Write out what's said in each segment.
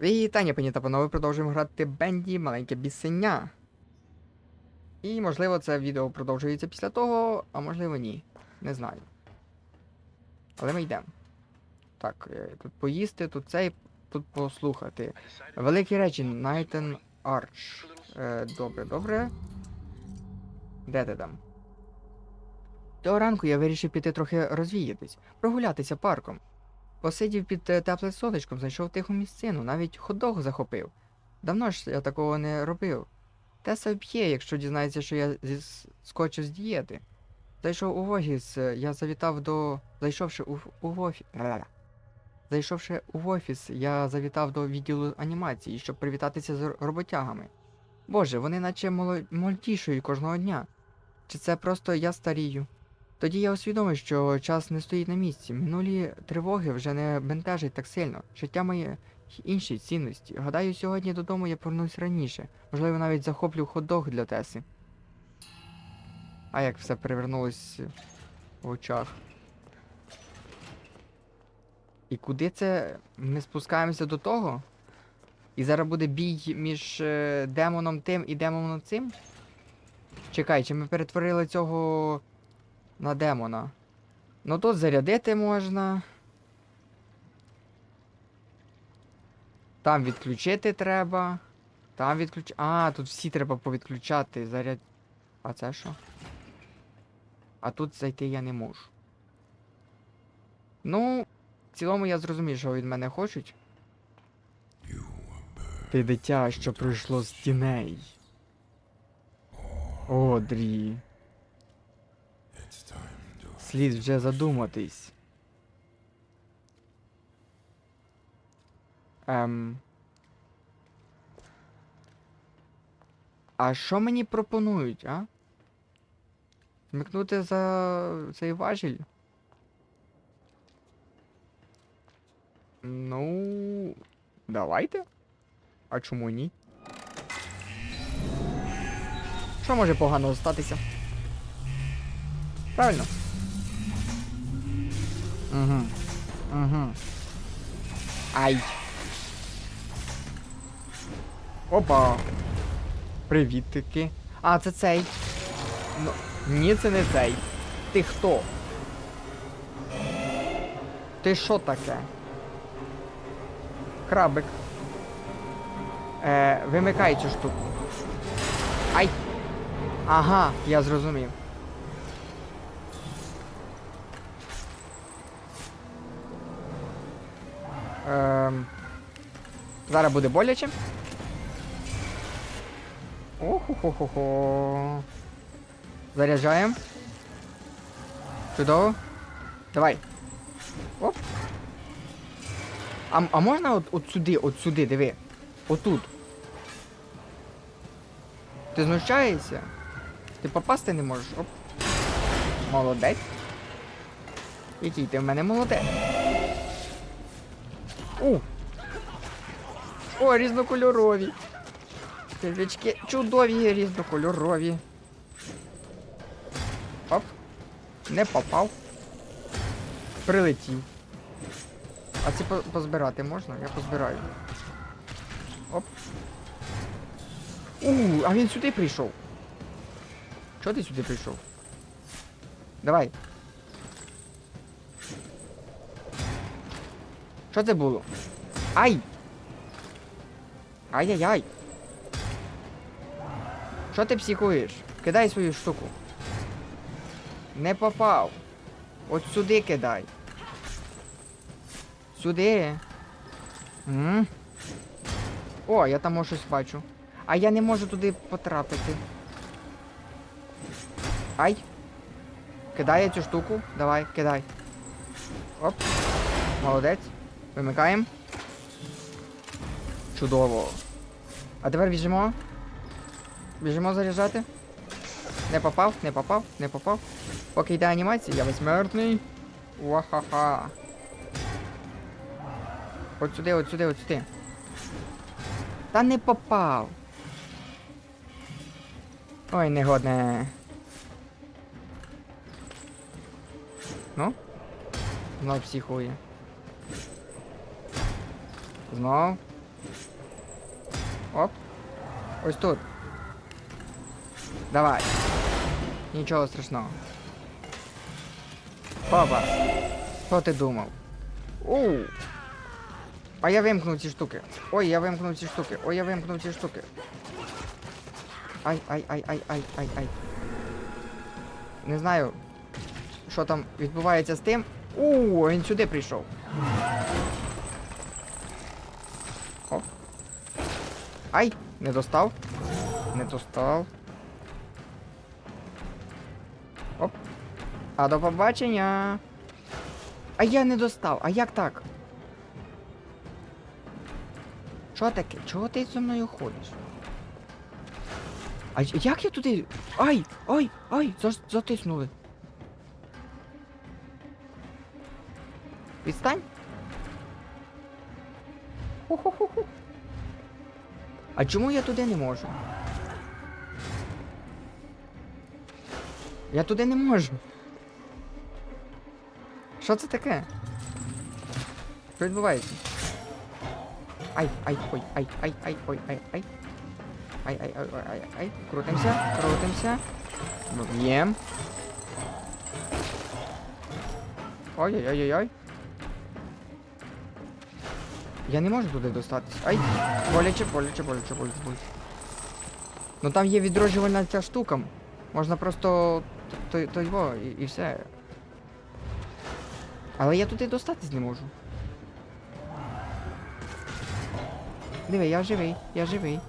Вітання, пані та панове, продовжуємо грати Бенді, маленьке бісеня. І, можливо, це відео продовжується після того, а можливо ні. Не знаю. Але ми йдемо. Так, е, тут поїсти, тут цей, тут послухати. Великі речі, Найтен Арч. Добре, добре. Де ти там? Того ранку я вирішив піти трохи розвіятись, прогулятися парком. Посидів під е, теплим сонечком, знайшов тиху місцину, навіть ходох захопив. Давно ж я такого не робив. Теса вб'є, якщо дізнається, що я зі- скочив з дієти. Зайшов у офіс, е, я завітав до. Зайшовши у, у офіс. Зайшовши у офіс, я завітав до відділу анімації, щоб привітатися з роботягами. Боже, вони наче моло... молодішають кожного дня. Чи це просто я старію? Тоді я усвідомив, що час не стоїть на місці. Минулі тривоги вже не бентежать так сильно. Життя моє й інші цінності. Гадаю, сьогодні додому я повернусь раніше. Можливо, навіть захоплю хот-дог для Теси. А як все перевернулось в очах. І куди це ми спускаємося до того? І зараз буде бій між е, демоном тим і демоном цим? Чекай, чи ми перетворили цього на демона. Ну тут зарядити можна. Там відключити треба. Там відключ... А, тут всі треба повідключати. Заряд. А це що? А тут зайти я не можу. Ну, в цілому я зрозумів, що від мене хочуть. Ти дитя, що прийшло з тіней. Одрі. Слід вже задуматись. Ем. А що мені пропонують, а? Змикнути за цей важіль? Ну. Давайте. А чому ні? Що може погано статися? Правильно. Угу. Угу. Ай. Опа. Привіт таки. А, це цей. Ну, ні, це не цей. Ти хто? Ти що таке? Крабик. Е, вимикай цю штуку. Ай! Ага, я зрозумів. Ем, зараз буде боляче. Охо-хо-хо-хо. Заряджаємо. Чудово. Давай. Оп. А, а можна от, от сюди, от сюди, диви. Отут. Ти знущаєшся? Ти попасти не можеш. Оп. Молодець. Який ти в мене молодець. У! О, різнокольорові. Червячки чудові різнокольорові. Оп. Не попав. Прилетів. А ці по- позбирати можна? Я позбираю. Оп. У, а він сюди прийшов. Чого ти сюди прийшов? Давай. Що це було? Ай! Ай-яй-яй! Що ти психуєш? Кидай свою штуку. Не попав. От сюди кидай. Сюди. М? О, я там може щось бачу. А я не можу туди потрапити. Ай. Кидай я цю штуку. Давай, кидай. Оп. Молодець. Вимикаємо. Чудово. А тепер біжимо. Біжимо заряджати. Не попав, не попав, не попав. Поки йде анімація, я безсмертний. Уахаха. От сюди, от сюди, от сюди. Та не попав. Ой, негодне. Ну? Знов психує. Знов. Оп. Ось тут. Давай. Нічого страшного. Папа. Що ти думав? Оу. А я вимкнув ці штуки. Ой, я вимкнув ці штуки. Ой, я вимкнув ці штуки. Ай, ай, ай, ай, ай, ай, ай. Не знаю, що там відбувається з тим. У, він сюди прийшов. Ай, не достав. Не достав. Оп. А до побачення. А я не достав. А як так? Що таке? Чого ти зі мною ходиш? А як я туди? Ай! Ай! Ай! Затиснули. Відстань. Ху-ху-ху-ху. А чому я туди не можу? Я туди не можу. Що це таке? Що відбувається? Ай, ай, ой, ай, ай, ай, ой, ай, ай. Ай, ай, ай, ай, ай. Крутимся, крутимся. Б'єм. Ой-ой-ой-ой. Я не можу туди достатись. Ай! Боляче, боляче, боляче, боляче, боляче. Ну там є відроджувальна ця штука. Можна просто то, то його і, і все. Але я туди достатись не можу. Диви, я живий, я живий.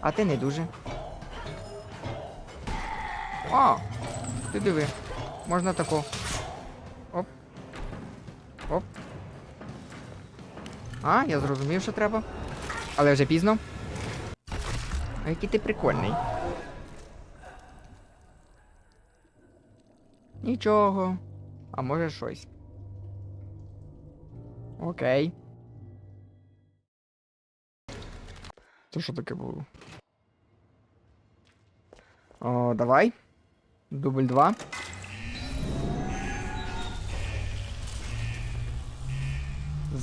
А ти не дуже. А! Ти диви. Можна тако. А, я зрозумів, що треба. Але вже пізно. А який ти прикольний. Нічого. А може щось. Окей. Це що таке було? О, давай. Дубль 2.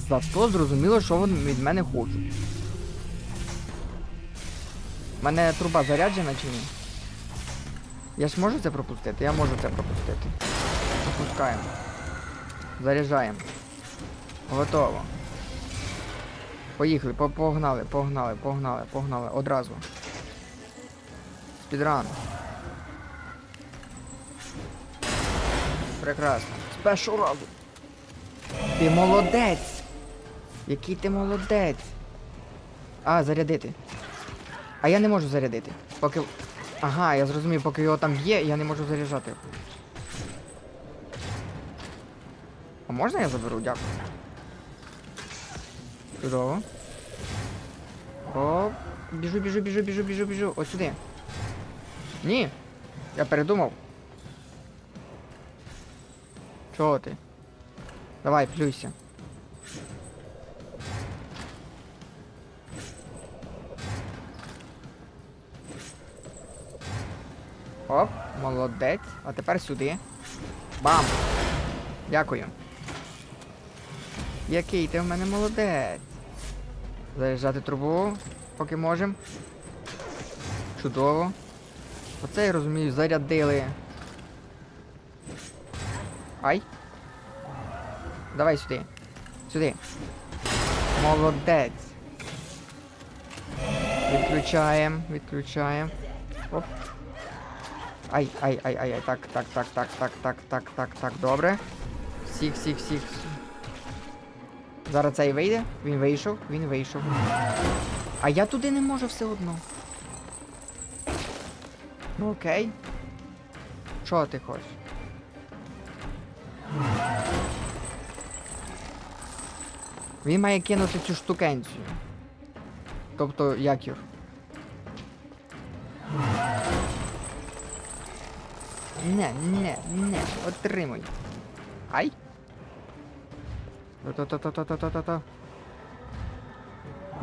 Зато зрозуміло, що вони від мене хочуть. У мене труба заряджена чи ні? Я ж можу це пропустити? Я можу це пропустити. Пропускаємо. Заряджаємо. Готово. Поїхали, по- погнали, погнали, погнали, погнали. Одразу. Спідран. Прекрасно. З першого разу. Ти молодець! Який ти молодець! А, зарядити. А я не можу зарядити. Поки. Ага, я зрозумів, поки його там є, я не можу заряджати. А можна я заберу? Дякую. Чудово. О, біжу, біжу, біжу, біжу, біжу, біжу. Ось сюди. Ні. Я передумав. Чого ти? Давай, плюйся. Оп, молодець. А тепер сюди. Бам! Дякую. Який ти в мене молодець. Заряджати трубу, поки можемо. Чудово. Оце я розумію, зарядили. Ай. Давай сюди. Сюди. Молодець. Відключаємо, відключаємо. Оп. Ай, ай, ай, ай, ай, так, так, так, так, так, так, так, так, так, добре. Всіх, всіх, всіх. Зараз цей вийде. Він вийшов, він вийшов. А я туди не можу все одно. Ну окей. Що ти хочеш? Він має кинути цю штукенцію. Тобто якір. Не, не, не, отримуй. Ай. То-то-то-то-то-то-то.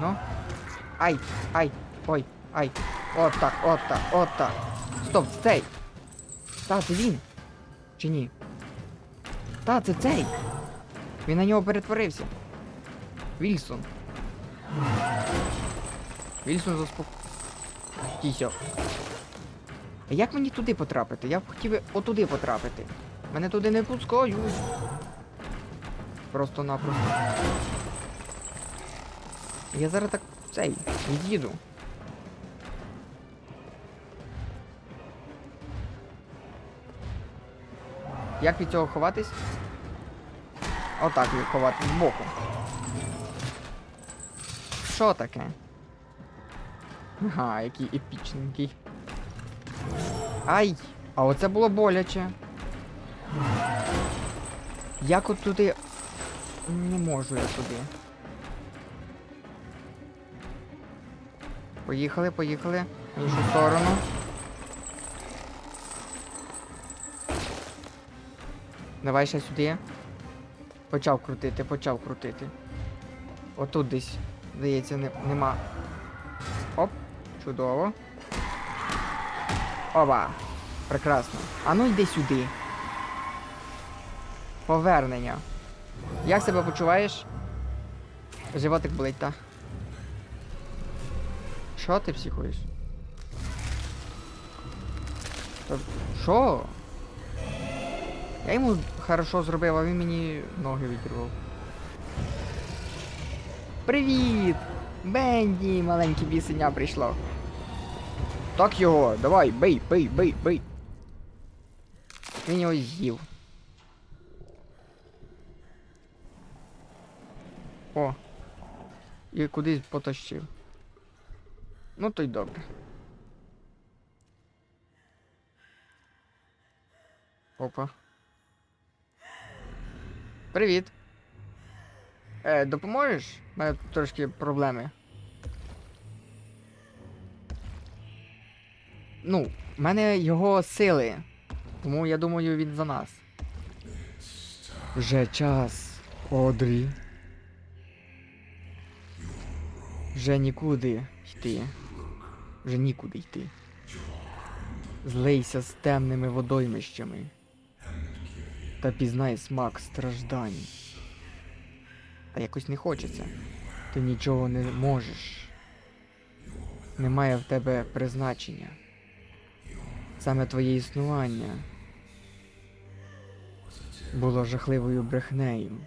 Ну. Ай, ай, ой, ай. От так, от. Стоп, цей. Та, це він. Чи ні? Та, це цей. Він на нього перетворився. Вільсон. Вільсон заспок... А як мені туди потрапити? Я б хотів отуди потрапити. Мене туди не пускають. Просто-напросто. Я зараз так цей, від'їду. Як від цього ховатись? Отак від ховатись збоку. Що таке? Ага, який епічненький. Ай! А оце було боляче. Як от туди. Не можу я туди. Поїхали, поїхали. В іншу сторону. Давай ще сюди. Почав крутити, почав крутити. Отут десь, здається, не, нема. Оп, чудово. Оба. Прекрасно. А ну йди сюди. Повернення. Як себе почуваєш? Животик болить, та. Що ти психуєш? Що? Я йому хорошо зробив, а він мені ноги відірвав. Привіт! Бенді, маленьке бісеня прийшло. Так його, давай, бий, бий, бий, бий. Він його з'їв. О. І кудись потащив. Ну то й добре. Опа. Привіт. Е, допоможеш? У мене тут трошки проблеми. Ну, в мене його сили. Тому я думаю, він за нас. Вже час, Одрі. Вже нікуди йти. Вже нікуди йти. Злийся з темними водоймищами. Та пізнай смак страждань. Та якось не хочеться. Ти нічого не можеш. Немає в тебе призначення. Саме твоє існування було жахливою брехнею.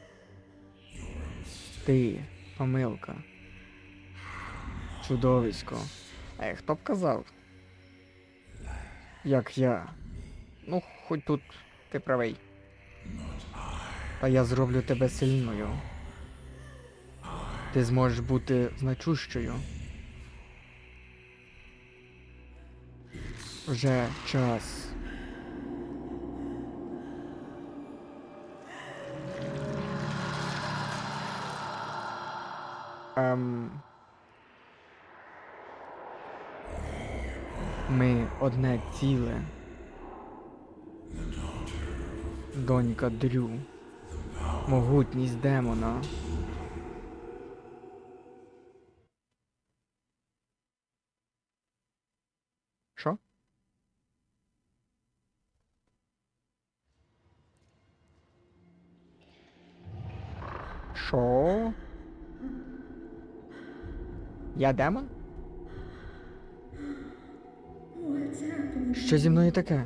Ти помилка. Чудовисько. Ей, хто б казав? Як я. Ну, хоч тут ти правий. Та я зроблю тебе сильною. Ти зможеш бути значущою. Вже час. Ем... Ми одне ціле. Донька Дрю. Могутність демона. Що? Що? Я демон? Що зі мною таке?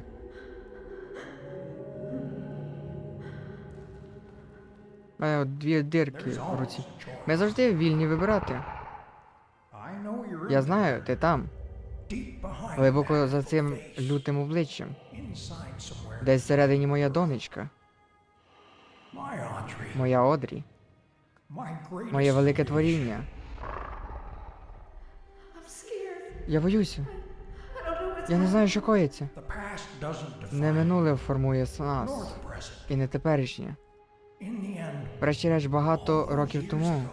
Мене от дві дирки в руці. Ми завжди вільні вибирати. Я знаю, ти там, глибоко за цим лютим обличчям. Десь всередині моя донечка, моя Одрі, моє велике творіння. Я боюся. Я не знаю, що коїться. Не минуле формує нас, і не теперішнє. Врешті-решт, багато років тому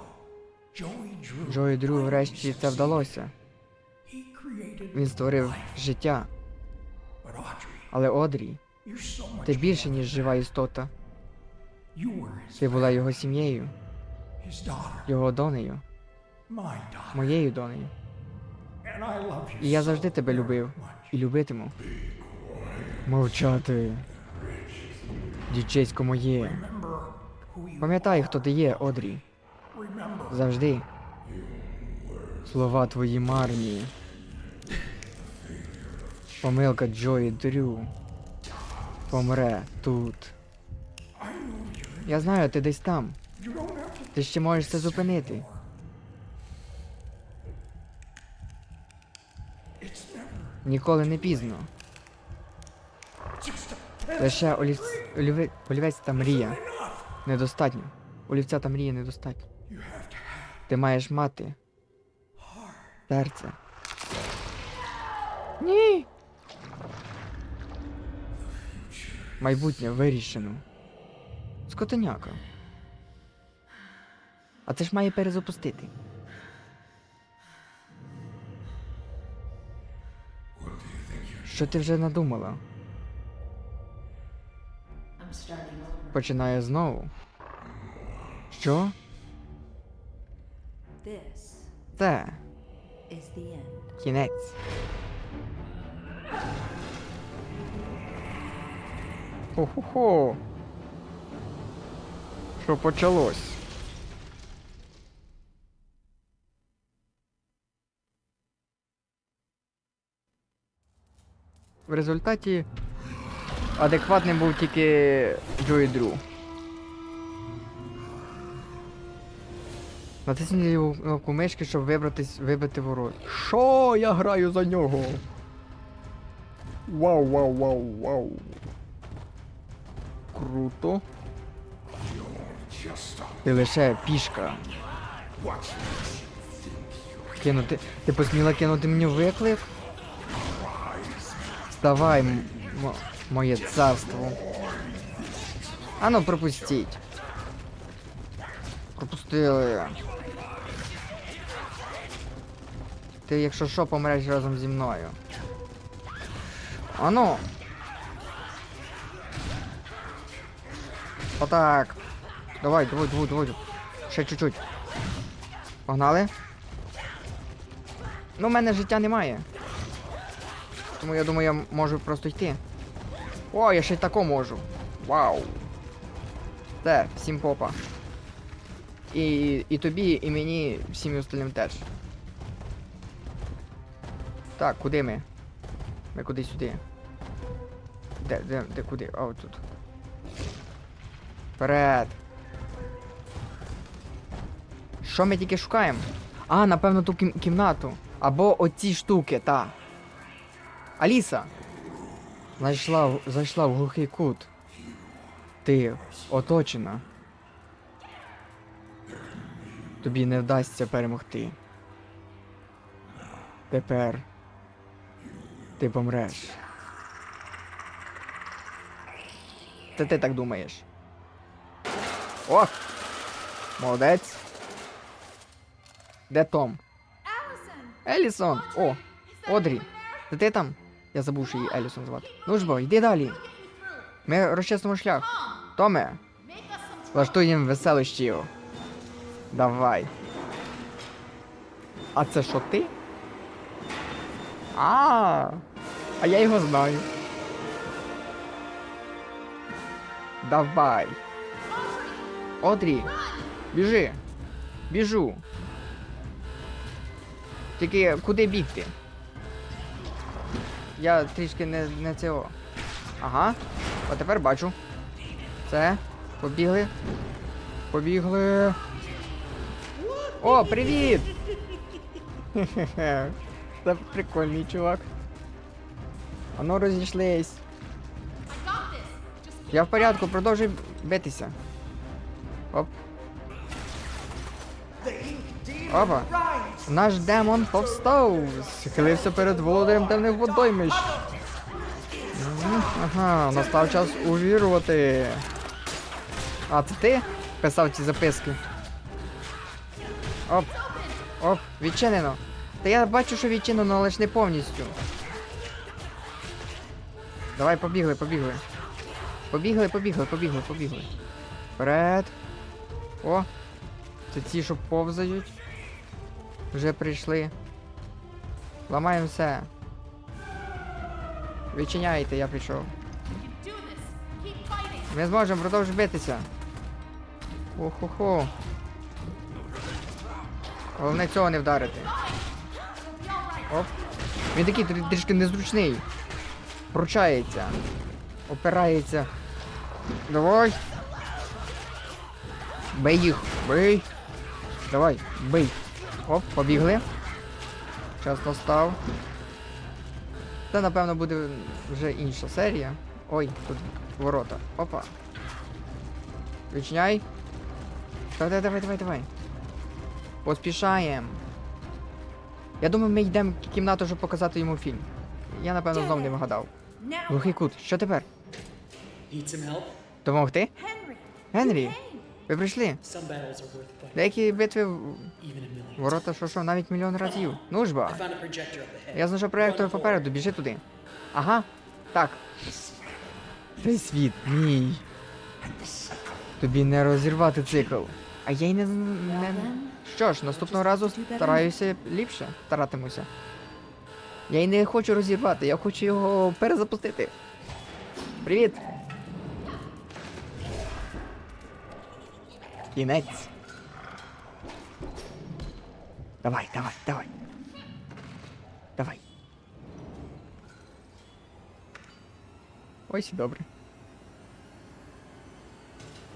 Джої Дру врешті це вдалося. Він створив життя. Але Одрі, ти більше, ніж жива істота. Ти була його сім'єю, його донею, моєю донею. І я завжди тебе любив і любитиму. Мовчати. Дівчисько моє. Пам'ятай, хто ти є, Одрі. Завжди. Слова твої марні. Помилка Джої Дрю. Помре тут. Я знаю, ти десь там. Ти ще можеш це зупинити. Ніколи не пізно. Лише олівць... оліве- олівець та мрія. Недостатньо. Олівця та мрії недостатньо. Ти маєш мати. Серце. Ні. Майбутнє вирішено. Скотеняка. А це ж має перезапустити. Що ти вже надумала? Починає знову. Що? Це кінець. Хо-хо-хо. Що почалось? В результаті адекватним був тільки Джої Дру. Натисніть кнопку мишки, щоб вибратись, вибити ворот. Що я граю за нього? Вау, вау, вау, вау. Круто. Ти лише пішка. Кинути. Ти посміла кинути мені виклик? Вставай, моє царство. Ану, пропустіть. Пропустили. Ти, якщо що, помреш разом зі мною. Ану. Отак. Давай, давай, давай, давай. Ще чуть-чуть. Погнали. Ну, в мене життя немає. Тому я думаю, я можу просто йти. О, я ще й тако можу. Вау. Все, всім попа. І, і тобі, і мені, всім остальним теж. Так, куди ми? Ми куди сюди? Де, де, де куди? А, от тут. Вперед. Що ми тільки шукаємо? А, напевно, ту кім- кімнату. Або оці штуки, та. Аліса! Зайшла, в- зайшла в глухий кут. Ти оточена. Тобі не вдасться перемогти. Тепер ти помреш. Це ти так думаєш. О! Молодець. Де Том? Елісон! О! Одрі! Це ти там? Я забув, що її Елісон звати. Ну ж бо, йди далі. Ми розчистимо шлях. Томе! Влаштуй їм веселощів. Давай. А це що ти? А, а я його знаю. Давай. Одрі, біжи. Біжу. Тільки куди бігти? Я трішки не, не цього. Ага. А тепер бачу. Це. Побігли. Побігли. О, привіт! Хе-хе-хе. Це прикольний чувак. Ану розійшлись. Я в порядку, продовжуй битися. Оп. Опа. Наш демон повстав. Схилився перед володарем темних водоймищ. Ага, настав час увірувати. А, це ти писав ці записки? Оп. Оп, відчинено. Та я бачу, що відчинено, але ж не повністю. Давай, побігли, побігли. Побігли, побігли, побігли, побігли. Вперед. О! Це ті, що повзають. Вже прийшли. Ламаємо все. Відчиняйте, я прийшов. Ми зможемо продовжити битися. Охо-хо. Головне цього не вдарити. Оп. Він такий трі- трішки незручний. Пручається. Опирається. Давай. Бий їх. Бий. Давай, бий. Оп, побігли. Час настав. Це, напевно, буде вже інша серія. Ой, тут ворота. Опа. Відчиняй. Давай, давай, давай, давай. Поспішаємо. Я думаю, ми йдемо в кімнату, щоб показати йому фільм. Я, напевно, знов не вгадав. Глухий кут, що тепер? Допомогти? Генрі, ви прийшли. Деякі битви ворота, що що, навіть мільйон разів. Ну ж ба. Я знайшов проєктор попереду, біжи туди. Ага. Так. Цей світ мій. Тобі не розірвати цикл. А я й не. не... Що ж, наступного разу стараюся ліпше старатимуся. Я й не хочу розірвати, я хочу його перезапустити. Привіт! Кінець. Давай, давай, давай. Давай. Ось і добре.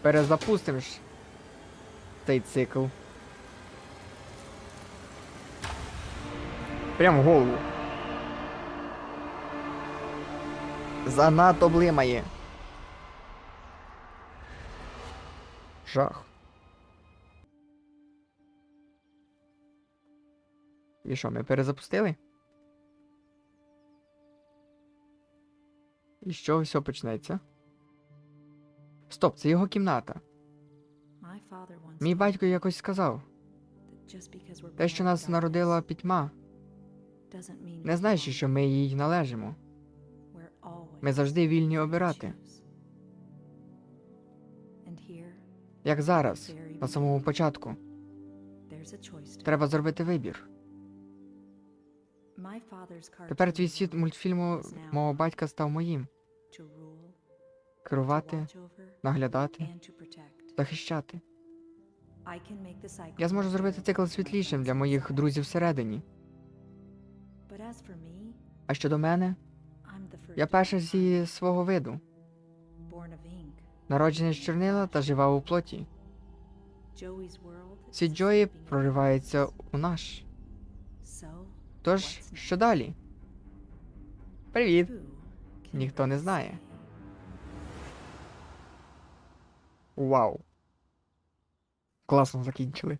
Перезапустимо ж цей цикл. Прям в голову. Занадто блимає. Жах. І що, ми перезапустили? І що все почнеться? Стоп, це його кімната. Мій батько якось сказав, те, що нас народила пітьма, не значить, що ми їй належимо. Ми завжди вільні обирати. Як зараз, на самому початку. Треба зробити вибір. Тепер твій світ мультфільму мого батька став моїм. Керувати, наглядати, захищати. Я зможу зробити цикл світлішим для моїх друзів всередині. А щодо мене, я перша зі свого виду, народжений з чорнила та жива у плоті. Світ Джої проривається у наш. Тож, що далі? Привіт! Ніхто не знає. Вау. Класно закінчили.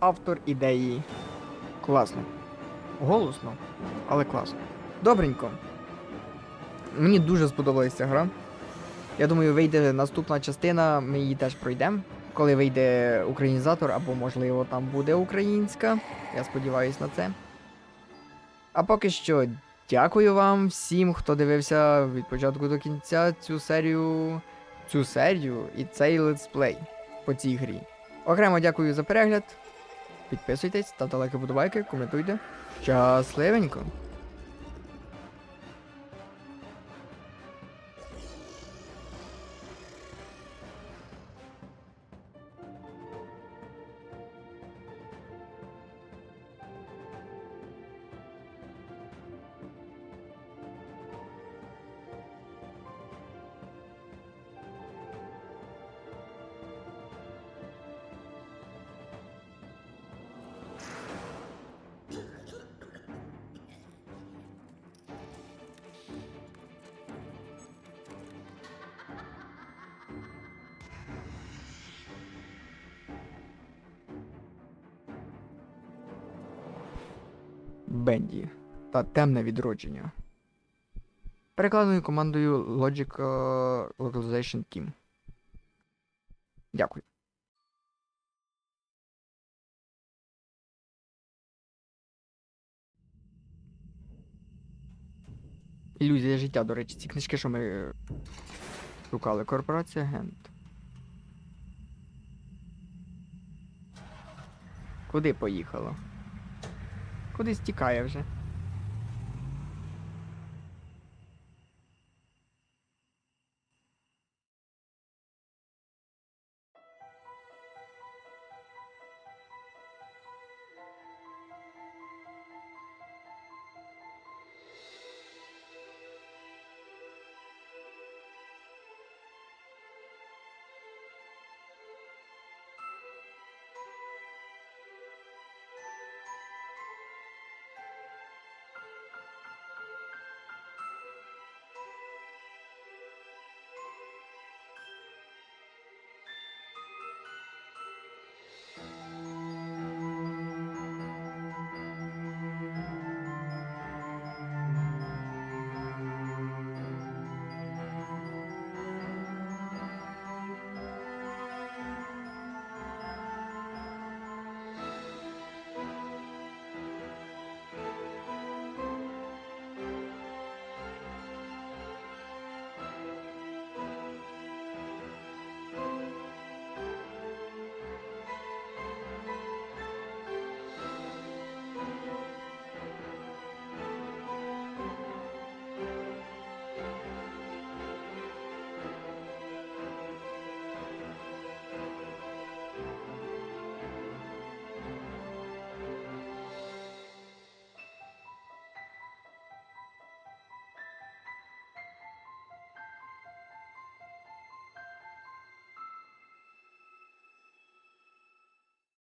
Автор ідеї. Класно. Голосно, але класно. Добренько. Мені дуже сподобалася гра. Я думаю, вийде наступна частина, ми її теж пройдемо. Коли вийде українізатор, або, можливо, там буде українська. Я сподіваюся на це. А поки що, дякую вам всім, хто дивився від початку до кінця цю серію. Цю серію і цей летсплей по цій грі. Окремо дякую за перегляд. Підписуйтесь, ставте лайки, подобайки, коментуйте. Щасливенько! Бенді та темне відродження. Перекладеною командою Logic е, Localization Team. Дякую. Ілюзія життя, до речі, ці книжки, що ми е, шукали. Корпорація Гент. Куди поїхало? Кудись тікає вже.